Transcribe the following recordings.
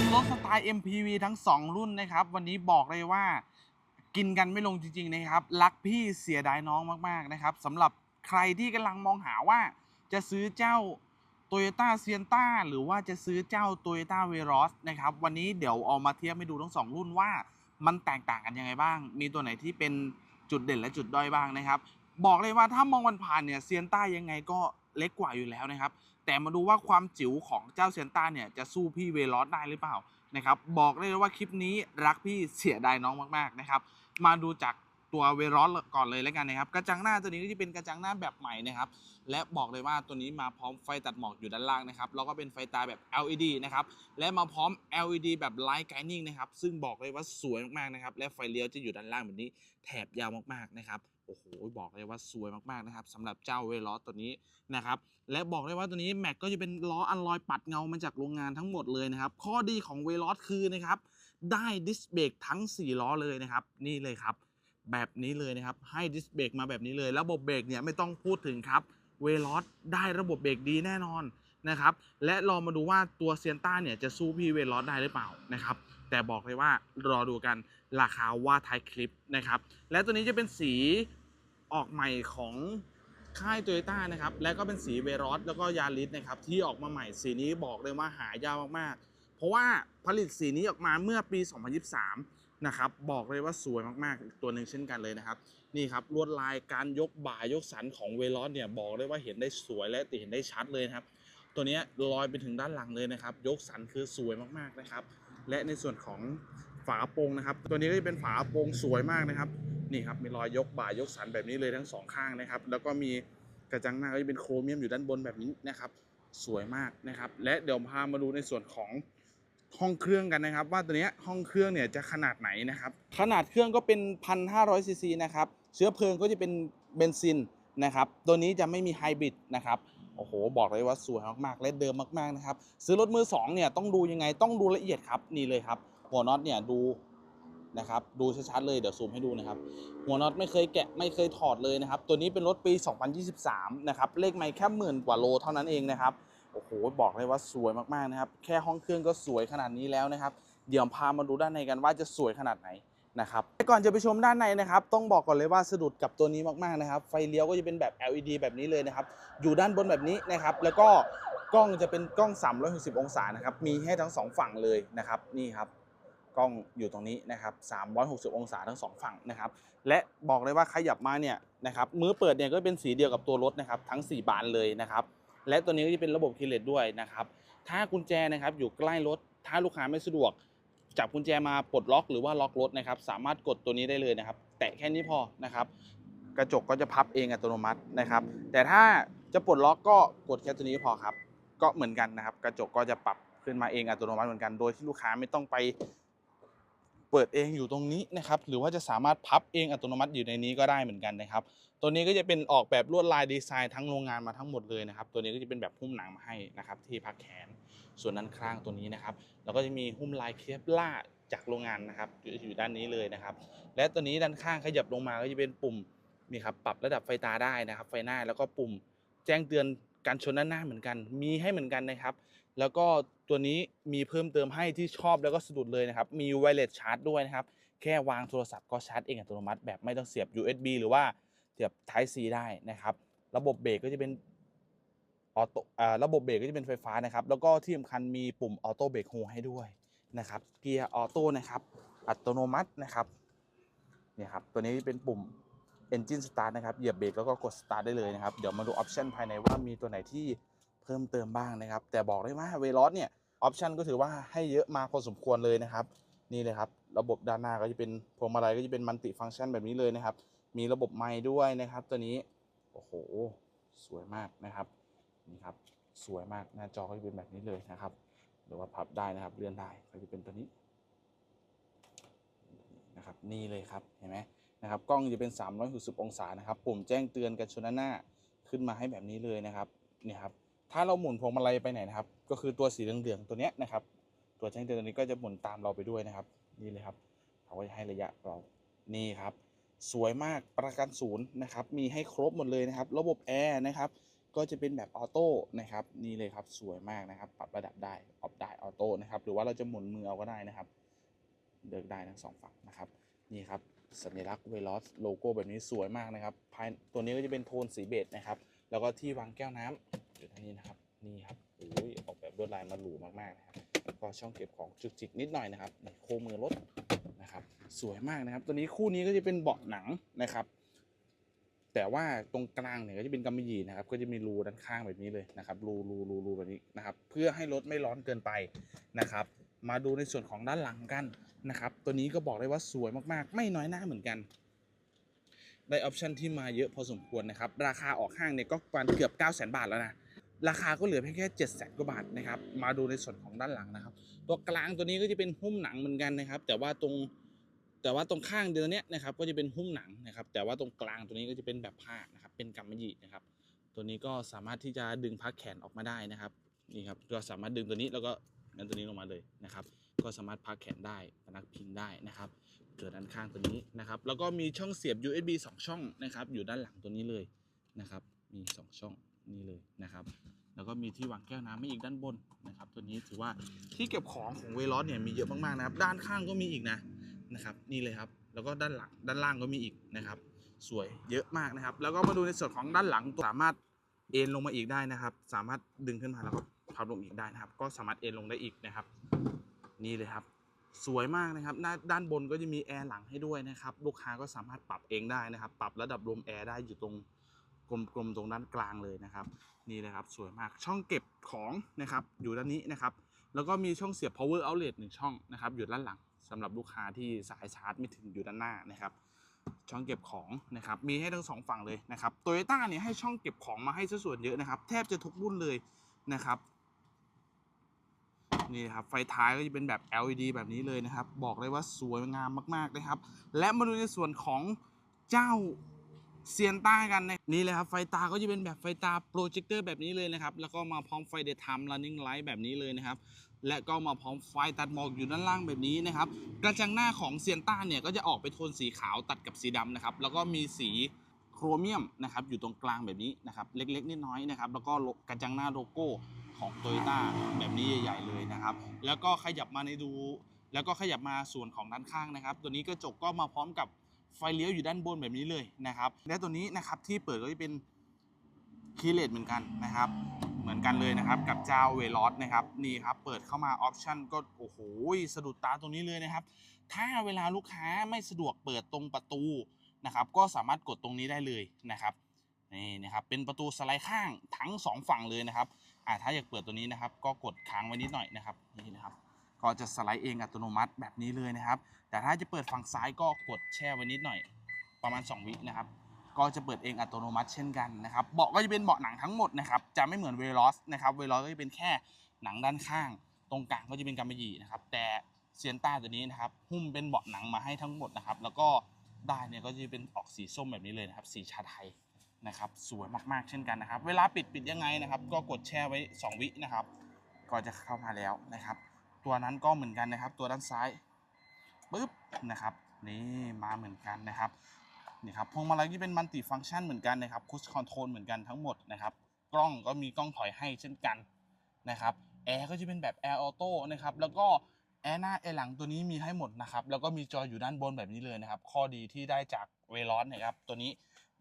มรถสไตล์ MPV ทั้ง 2 รุ่นนะครับ วันนี้บอกเลยว่ากินกันไม่ลงจริงๆนะครับ รักพี่เสียดายน้องมากๆนะครับสำหรับใครที่กำลังมองหาว่าจะซื้อเจ้า Toyota s i e n t a หรือว่าจะซื้อเจ้า Toyota v e r o s นะครับ วันนี้เดี๋ยวเอามาเทียบให้ดูทั้ง 2 รุ่นว่ามันแตกต่างกันยังไงบ้าง มีตัวไหนที่เป็นจุดเด่นและจุดด้อยบ้างนะครับ บอกเลยว่าถ้ามองวันผ่านเนี่ยเซียนต้ายังไงก็เล็กกว่าอยู่แล้วนะครับ แต่มาดูว่าความจิ๋วของเจ้าเซนต้าเนี่ยจะสู้พี่เวลอสได้หรือเปล่านะครับบอกได้เลยว่าคลิปนี้รักพี่เสียดายน้องมากๆนะครับมาดูจากตัวเวลอสก่อนเลยแล้วกันนะครับกระจังหน้าตัวนี้ก็จะเป็นกระจังหน้าแบบใหม่นะครับและบอกเลยว่าตัวนี้มาพร้อมไฟตัดหมอกอยู่ด้านล่างนะครับแล้วก็เป็นไฟตาแบบ LED นะครับและมาพร้อม LED แบบ Light Guiding นะครับซึ่งบอกเลยว่าสวยมากๆนะครับและไฟเลี้ยวจะอยู่ด้านล่างแบบนี้แถบยาวมากๆนะครับ โอ้โหบอกเลยว่าสวยมากๆนะครับสำหรับเจ้าเวลอสตัวนี้นะครับและบอกเลยว่าตัวนี้แม็กก็จะเป็นล้ออัลลอยปัดเงามาจากโรงงานทั้งหมดเลยนะครับข้อดีของเวลอสคือนะครับได้ดิสเบรกทั้ง 4 ล้อเลยนะครับนี่เลยครับแบบนี้เลยนะครับให้ดิสเบรกมาแบบนี้เลยระบบเบรกเนี่ยไม่ต้องพูดถึงครับเวลอสได้ระบบเบรกดีแน่นอนนะครับและลองมาดูว่าตัวเซียนต้าเนี่ยจะสู้พี่เวลอสได้หรือเปล่านะครับแต่บอกเลยว่ารอดูกันราคาว่าท้ายคลิปนะครับและตัวนี้จะเป็นสี ออกใหม่ของค่ายโตโยต้านะครับ และก็เป็นสีเวรอสแล้วก็ยาริสนะครับ ที่ออกมาใหม่สีนี้บอกเลยว่าหายากมากๆ เพราะว่าผลิตสีนี้ออกมาเมื่อปี 2023 นะครับ บอกเลยว่าสวยมากๆอีกตัวหนึ่งเช่นกันเลยนะครับ นี่ครับลวดลายการยกบ่ายกสันของเวลอสเนี่ยบอกเลยว่าเห็นได้สวยและเห็นได้ชัดเลยครับ ตัวนี้ลอยไปถึงด้านหลังเลยนะครับ ยกสันคือสวยมากๆนะครับ และในส่วนของ ฝาโปรงนะครับ ตัวนี้ก็จะเป็นฝาโปรงสวยมากนะครับ นี่ครับมีรอยยกบ่ายกสันแบบนี้เลยทั้งสองข้างนะครับ แล้วก็มีกระจังหน้าก็จะเป็นโครเมียมอยู่ด้านบนแบบนี้นะครับ สวยมากนะครับ และเดี๋ยวพามาดูในส่วนของห้องเครื่องกันนะครับ ว่าตัวนี้ห้องเครื่องเนี่ยจะขนาดไหนนะครับ ขนาดเครื่องก็เป็น 1,500ซีซีนะครับเชื้อเพลิงก็จะเป็นเบนซินนะครับตัวนี้จะไม่มีไฮบริดนะครับโอ้โห บอกเลยว่าสวยมากๆและเดิมมากๆนะครับ ซื้อรถมือสองเนี่ยต้องดูยังไงต้องดูละเอียดครับนี่เลยครับ หัวน็อตเนี่ยดูนะครับดูชัดๆเลยเดี๋ยวซูมให้ดูนะครับ หัวน็อตไม่เคยแกะไม่เคยถอดเลยนะครับ ตัวนี้เป็นรถปี 2023 นะครับ เลขไม่แค่หมื่นกว่าโลเท่านั้นเองนะครับ โอ้โห บอกเลยว่าสวยมากๆนะครับ แค่ห้องเครื่องก็สวยขนาดนี้แล้วนะครับ เดี๋ยวพามาดูด้านในกันว่าจะสวยขนาดไหนนะครับก่อนจะไปชมด้านในนะครับ ต้องบอกก่อนเลยว่าสะดุดกับตัวนี้มากๆนะครับ ไฟเลี้ยวก็จะเป็นแบบ LED แบบนี้เลยนะครับ อยู่ด้านบนแบบนี้นะครับ แล้วก็กล้องจะเป็นกล้อง 360 องศานะครับ มีให้ทั้งสองฝั่งเลยนะครับ นี่ครับ กล้องอยู่ตรงนี้นะครับ360 องศาทั้งสองฝั่งนะครับ และบอกเลยว่าขยับมาเนี่ยนะครับมือเปิดเนี่ยก็เป็นสีเดียวกับตัวรถนะครับทั้ง 4 บานเลยนะครับ และตัวนี้ก็จะเป็นระบบคีเลสด้วยนะครับ ถ้ากุญแจนะครับอยู่ใกล้รถ ถ้าลูกค้าไม่สะดวก จับกุญแจมาปลดล็อกหรือว่าล็อกรถนะครับ สามารถกดตัวนี้ได้เลยนะครับ แตะแค่นี้พอนะครับ กระจกก็จะพับเองอัตโนมัตินะครับ แต่ถ้าจะปลดล็อกก็กดแค่ตัวนี้พอครับ ก็เหมือนกันนะครับ กระจกก็จะปรับขึ้นมาเองอัตโนมัติเหมือนกัน โดยที่ลูกค้าไม่ต้องไป เปิดเองอยู่ตรงนี้นะครับ หรือว่าจะสามารถพับเองอัตโนมัติอยู่ในนี้ก็ได้เหมือนกันนะครับ ตัวนี้ก็จะเป็นออกแบบลวดลายดีไซน์ทั้งโรงงานมาทั้งหมดเลยนะครับ ตัวนี้ก็จะเป็นแบบหุ้มหนังมาให้นะครับที่พักแขน ส่วนด้านข้างตัวนี้นะครับ แล้วก็จะมีหุ้มลายเคปล่าจากโรงงานนะครับอยู่ด้านนี้เลยนะครับ และตัวนี้ด้านข้างขยับลงมาก็จะเป็นปุ่มนี่ครับปรับระดับไฟตาได้นะครับ ไฟหน้าแล้วก็ปุ่มแจ้งเตือนการชนด้านหน้าเหมือนกัน มีให้เหมือนกันนะครับ แล้วก็ตัวนี้มีเพิ่มเติมให้ที่ชอบแล้วก็สะดุดเลยนะครับ มีไวเลสชาร์จด้วยนะครับ แค่วางโทรศัพท์ก็ชาร์จเองอัตโนมัติแบบไม่ต้องเสียบ USB หรือว่าเสียบ Type C ได้นะครับ ระบบเบรกก็จะเป็นออโต้ระบบเบรกก็จะเป็นไฟฟ้านะครับ แล้วก็ที่สำคัญมีปุ่มออโต้เบรกโฮให้ด้วยนะครับ เกียร์ออโต้นะครับ อัตโนมัตินะครับเนี่ยครับ ตัวนี้เป็นปุ่ม Engine Start นะครับ เหยียบเบรกแล้วก็กด Start ได้เลยนะครับ เดี๋ยวมาดูออปชันภายในว่ามีตัวไหนที่ เพิ่มเติมบ้างนะครับ แต่บอกได้ว่าเวลอสเนี่ยออปชันก็ถือว่าให้เยอะมาพอสมควรเลยนะครับ นี่เลยครับ ระบบด้านหน้าก็จะเป็นพวงมาลัยก็จะเป็นมัลติฟังก์ชันแบบนี้เลยนะครับ มีระบบไมค์ด้วยนะครับ ตัวนี้โอ้โห สวยมากนะครับนี่ครับสวยมากหน้าจอก็จะเป็นแบบนี้เลยนะครับ หรือว่าพับได้นะครับเลื่อนได้ก็จะเป็นตัวนี้นะครับนี่เลยครับเห็นไหมนะครับกล้องจะเป็น 360 องศานะครับ ปุ่มแจ้งเตือนกันชนหน้าขึ้นมาให้แบบนี้เลยนะครับนี่ครับ ถ้าเราหมุนพวงมาลัยไปไหนนะครับ ก็คือตัวสีเหลืองๆตัวเนี้ยนะครับ ตัวแจ้งเตือนตัวนี้ก็จะหมุนตามเราไปด้วยนะครับ นี่เลยครับเขาก็จะให้ระยะเรานี่ครับ สวยมากประกันศูนย์นะครับ มีให้ครบหมดเลยนะครับ ระบบแอร์นะครับ ก็จะเป็นแบบออโต้นะครับ นี่เลยครับสวยมากนะครับ ปรับระดับได้ออฟได้ออโต้นะครับ หรือว่าเราจะหมุนมือเอาก็ได้นะครับเลือกได้ทั้งสองฝั่งนะครับ นี่ครับสัญลักษณ์เวลอสโลโก้แบบนี้สวยมากนะครับภายตัวนี้ก็จะเป็นโทนสีเบจนะครับ แล้วก็ที่วางแก้วน้ำ อยู่ทางนี้นะครับนี่ครับโอ้ยออกแบบลวดลายมาหรูมากๆนะครับแล้วก็ช่องเก็บของจุกจิกนิดหน่อยนะครับนี่โคมือรถนะครับ สวยมากนะครับ ตัวนี้คู่นี้ก็จะเป็นเบาะหนังนะครับ แต่ว่าตรงกลางเนี่ยก็จะเป็นกำมะหยี่นะครับ ก็จะมีรูด้านข้างแบบนี้เลยนะครับรูรูรูรูแบบนี้นะครับ เพื่อให้รถไม่ร้อนเกินไปนะครับ มาดูในส่วนของด้านหลังกันนะครับ ตัวนี้ก็บอกได้ว่าสวยมากๆ ไม่น้อยหน้าเหมือนกันได้ออปชันที่มาเยอะพอสมควรนะครับ ราคาออกห้างเนี่ยก็ประมาณเกือบ 9 0 0 0 0 0 บาทแล้วนะ ราคาก็เหลือเพียงแค่7 0 0 0 0กว่าบาทนะครับ มาดูในส่วนของด้านหลังนะครับ ตัวกลางตัวนี้ก็จะเป็นหุ้มหนังเหมือนกันนะครับ แต่ว่าตรงแต่ว่าตรงข้างเดือนนี้ยนะครับ ก็จะเป็นหุ้มหนังนะครับ แต่ว่าตรงกลางตัวนี้ก็จะเป็นแบบผ้านะครับ เป็นกำมะหยี่นะครับ ตัวนี้ก็สามารถที่จะดึงพักแขนออกมาได้นะครับนี่ครับก็สามารถดึงตัวนี้แล้วก็งันตัวนี้ลงมาเลยนะครับ ก็สามารถพักแขนได้พนักพิงได้นะครับ เกิดด้านข้างตัวนี้นะครับ แล้วก็มีช่องเสียบ USB 2 ช่องนะครับ อยู่ด้านหลังตัวนี้เลยนะครับ มี 2 ช่อง นี่เลยนะครับ แล้วก็มีที่วางแก้วน้ำไม่อีกด้านบนนะครับ ตัวนี้ถือว่าที่เก็บของของเวลอสเนี่ยมีเยอะมากๆนะครับ ด้านข้างก็มีอีกนะนะครับ นี่เลยครับ แล้วก็ด้านหลังด้านล่างก็มีอีกนะครับ สวยเยอะมากนะครับ แล้วก็มาดูในส่วนของด้านหลังสามารถเอ็นลงมาอีกได้นะครับ สามารถดึงขึ้นมาแล้วก็พับลงอีกได้นะครับ ก็สามารถเอ็นลงได้อีกนะครับ นี่เลยครับสวยมากนะครับด้านด้านบนก็จะมีแอร์หลังให้ด้วยนะครับ ลูกค้าก็สามารถปรับเองได้นะครับ ปรับระดับลมแอร์ได้อยู่ตรง กลมๆตรงด้านกลางเลยนะครับ นี่เลยครับสวยมากช่องเก็บของนะครับ อยู่ด้านนี้นะครับ แล้วก็มีช่องเสียบ power outlet หนึ่งช่องนะครับ อยู่ด้านหลังสำหรับลูกค้าที่สายชาร์จไม่ถึงอยู่ด้านหน้านะครับ ช่องเก็บของนะครับ มีให้ทั้งสองฝั่งเลยนะครับโตโยต้าเนี่ยให้ช่องเก็บของมาให้ซะส่วนเยอะนะครับ แทบจะทุกรุ่นเลยนะครับนี่ครับไฟท้ายก็จะเป็นแบบ LED แบบนี้เลยนะครับ บอกเลยว่าสวยงามมาก ๆ นะครับ และมาดูในส่วนของเจ้า เซียนต้ากันนะนี่เลยครับไฟตาก็จะเป็นแบบไฟตาโปรเจคเตอร์แบบนี้เลยนะครับ แล้วก็มาพร้อมไฟเดย์ไทม์ running light แบบนี้เลยนะครับ และก็มาพร้อมไฟตัดหมอกอยู่ด้านล่างแบบนี้นะครับ กระจังหน้าของเซียนต้าเนี่ยก็จะออกไปโทนสีขาวตัดกับสีดำนะครับ แล้วก็มีสีโครเมียมนะครับอยู่ตรงกลางแบบนี้นะครับเล็กๆนิดน้อยนะครับ แล้วก็กระจังหน้าโลโก้ของโตโยต้าแบบนี้ใหญ่ๆเลยนะครับ แล้วก็ขยับมาในดู แล้วก็ขยับมาส่วนของด้านข้างนะครับ ตัวนี้กระจกก็มาพร้อมกับ ไฟเลี้ยวอยู่ด้านบนแบบนี้เลยนะครับ และตัวนี้นะครับที่เปิดก็จะเป็นคีเลสเหมือนกันนะครับ เหมือนกันเลยนะครับกับเจ้าเวลอสนะครับนี่ครับเปิดเข้ามาออปชันก็โอ้โหสะดุดตาตรงนี้เลยนะครับ ถ้าเวลาลูกค้าไม่สะดวกเปิดตรงประตูนะครับก็สามารถกดตรงนี้ได้เลยนะครับนี่นะครับเป็นประตูสไลด์ข้างทั้งสองฝั่งเลยนะครับอ่าถ้าอยากเปิดตัวนี้นะครับ ก็กดค้างไว้นิดหน่อยนะครับนี่นะครับ ก็จะสไลด์เองอัตโนมัติแบบนี้เลยนะครับ แต่ถ้าจะเปิดฝั่งซ้ายก็กดแช่ไว้นิดหน่อย ประมาณ 2 วินะครับ ก็จะเปิดเองอัตโนมัติเช่นกันนะครับ เบาะก็จะเป็นเบาะหนังทั้งหมดนะครับ จะไม่เหมือนเวลอสนะครับ เวลอสก็จะเป็นแค่หนังด้านข้าง ตรงกลางก็จะเป็นกำมะหยี่นะครับ แต่เซียนต้าตัวนี้นะครับ หุ้มเป็นเบาะหนังมาให้ทั้งหมดนะครับ แล้วก็ได้เนี่ยก็จะเป็นออกสีส้มแบบนี้เลยนะครับ สีชาไทยนะครับ สวยมากๆเช่นกันนะครับ เวลาปิดปิดยังไงนะครับ ก็กดแช่ไว้ 2 วินะครับ ก็จะเข้ามาแล้วนะครับ ตัวนั้นก็เหมือนกันนะครับ ตัวด้านซ้ายปึ๊บนะครับนี่มาเหมือนกันนะครับนี่ครับพวงมาลัยที่เป็นมัลติฟังก์ชันเหมือนกันนะครับคุชคอนโทรลเหมือนกันทั้งหมดนะครับกล้องก็มีกล้องถอยให้เช่นกันนะครับแอร์ก็จะเป็นแบบแอร์ออโต้นะครับแล้วก็แอร์หน้าแอร์หลังตัวนี้มีให้หมดนะครับแล้วก็มีจออยู่ด้านบนแบบนี้เลยนะครับ ข้อดีที่ได้จากเวลอนนะครับตัวนี้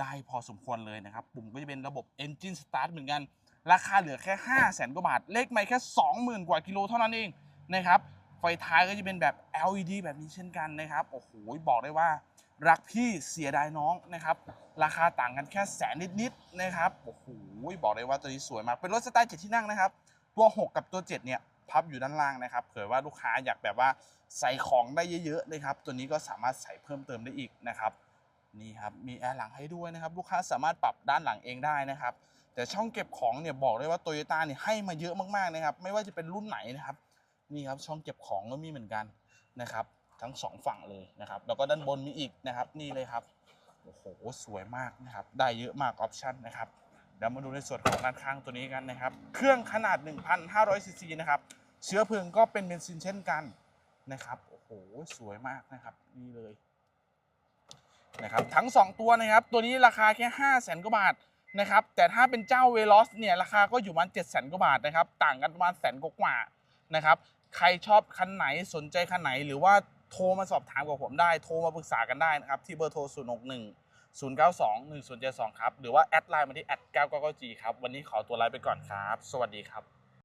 ได้พอสมควรเลยนะครับ ปุ่มก็จะเป็นระบบ Engine Start เหมือนกัน ราคาเหลือแค่ 5 0 0แสนกว่าบาท เลขไม่แค่ 20,000 กว่ากิโลเท่านั้นเอง นะครับไฟท้ายก็จะเป็นแบบ LED แบบนี้เช่นกันนะครับโอ้โหบอกได้ว่ารักพี่เสียดายน้องนะครับ ราคาต่างกันแค่แสนนิดๆนะครับโอ้โหบอกได้ว่าตัวนี้สวยมากเป็นรถสไตล์เจ็ดที่นั่งนะครับ ตัว 6 กับตัว 7 เนี่ยพับอยู่ด้านล่างนะครับเผื่อว่าลูกค้าอยากแบบว่าใส่ของได้เยอะๆนะครับ ตัวนี้ก็สามารถใส่เพิ่มเติมได้อีกนะครับนี่ครับมีแอร์หลังให้ด้วยนะครับ ลูกค้าสามารถปรับด้านหลังเองได้นะครับ แต่ช่องเก็บของเนี่ยบอกเลยว่าโตโยต้าเนี่ยให้มาเยอะมากๆนะครับ ไม่ว่าจะเป็นรุ่นไหนนะครับ นี่ครับช่องเก็บของก็มีเหมือนกันนะครับ ทั้งสองฝั่งเลยนะครับ แล้วก็ด้านบนมีอีกนะครับ นี่เลยครับโอ้โหสวยมากนะครับ ได้เยอะมากออปชั่นนะครับเดี๋ยวมาดูในส่วนของด้านข้างตัวนี้กันนะครับ เครื่องขนาด 1,500ซีซีนะครับ เชื้อเพลิงก็เป็นเบนซินเช่นกันนะครับโอ้โหสวยมากนะครับ นี่เลยนะครับทั้ง 2 ตัวนะครับ ตัวนี้ราคาแค่ 5 0 0แสนกว่าบาทนะครับ แต่ถ้าเป็นเจ้าเวล o สเนี่ยราคาก็อยู่ประมาณเจ็ดแสนกว่าบาทนะครับ ต่างกันประมาณแสนกว่านะครับ ใครชอบคันไหนสนใจคันไหน หรือว่าโทรมาสอบถามกับผมได้โทรมาปรึกษากันได้นะครับ ที่เบอร์โทร 0 6 1 0 9 2 1 0 7 2 ครับ หรือว่า แอดไลน์มาที่แอด9 9 9 g ครับ วันนี้ขอตัวลาไปก่อนครับ สวัสดีครับ